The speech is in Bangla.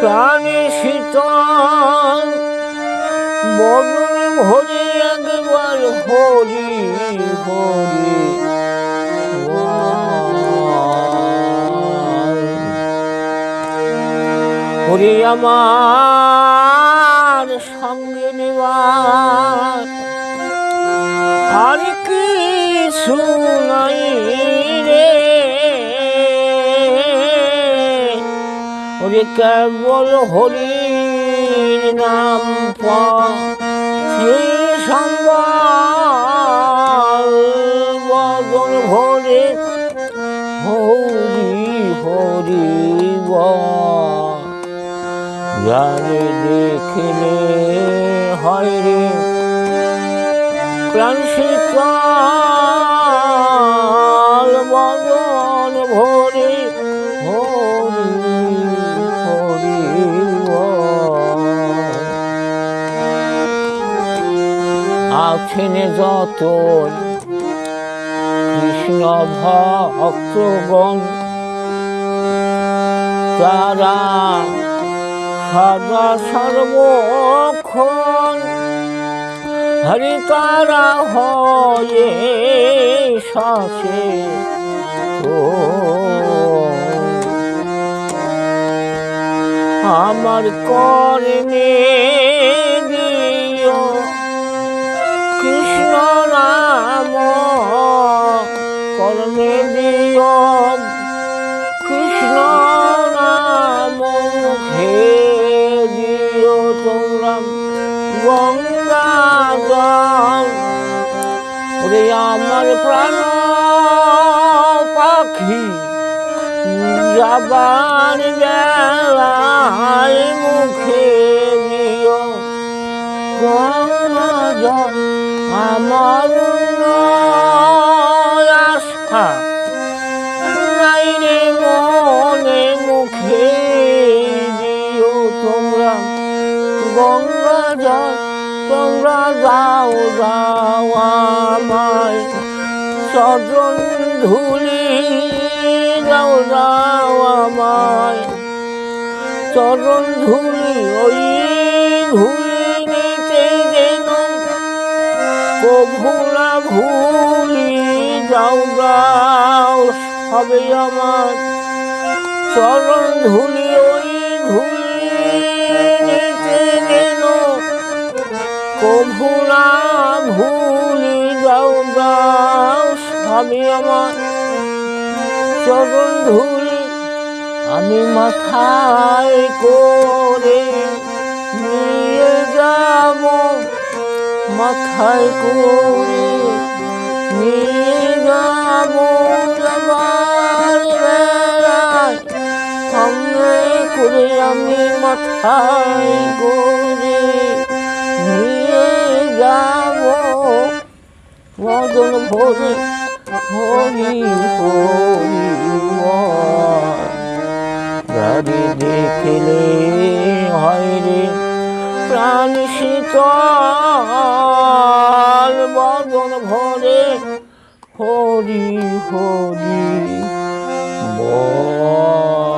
প্রাণে শীতল বদনে ভরে একবার হরি হরি হরি। আমার সঙ্গে নেবার ওরে কেবল হরির নাম সম্বল বদন হরি হরি বল যারে দেখলে হয় রে, প্রাণ শীতল আছেন যত কৃষ্ণ ভক্তগণ তারা সদা সর্বক্ষণ হরি তারা হয়ে শাসে আমার কর্ণে দিও কৃষ্ণ নাম কর্ণে দিও কৃষ্ণ নাম মুখে দিও তোমরা গঙ্গা জল। ওরে আমার প্রাণ পাখি, যাবার বেলায় আমার আশা নাই মনে মুখে দিও তোমরা। গঙ্গা জল তোমরা যাও যাও আমায়। সজন ধুলি যাও যাও আমায়। চরণ ধুলি ওই ধুলি কভুলা ভুলি যাও যাও সবে আমার চরণ ধুলি, ওই ধুলি যেন। কভুলা ভুলি যাও যাও স্বামী আমার চরণ ধুলি, আমি মাথায় করে নিয়ে মাথায় করে নিয়ে যাব যাবার বেলায়। সঙ্গে করে আমি মাথায় করে নিয়ে যাব। মদন ভরে হরি হরি প্রাণ শীতল বদন ভরে হরি হরি বল।